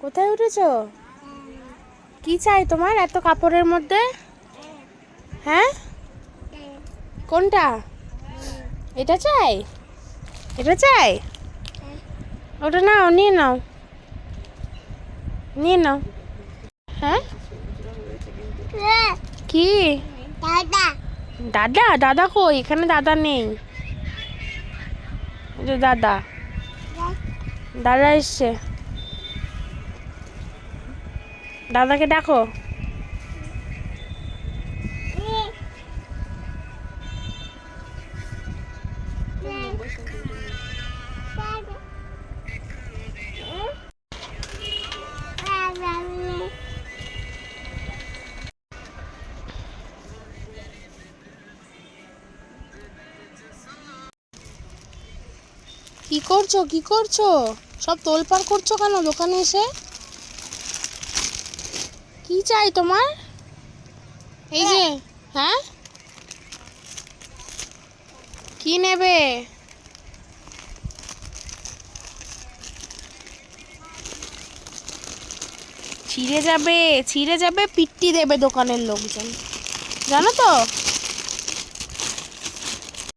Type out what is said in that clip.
কোথায় উঠেছো? কি চাই তোমার এত কাপড়ের মধ্যে? হ্যাঁ? কোনটা? এটা চাই? এটা চাই? ওটা নাও নিয়ে নাও। নিয়ে নাও। হ্যাঁ? কি? দাদা। দাদা? দাদা কই? এখানে দাদা নেই। দাদা। দাদা এসছে। দাদাকে ডাকো। কি করছ? কি করছ? সব তোলপাড় করছ কেন দোকানে এসে? কি চাই তোমার? এই যে হ্যাঁ। কি নেবে? ছিঁড়ে যাবে ছিঁড়ে যাবে পিট্টি দেবে দোকানের লোকজন। জানো তো?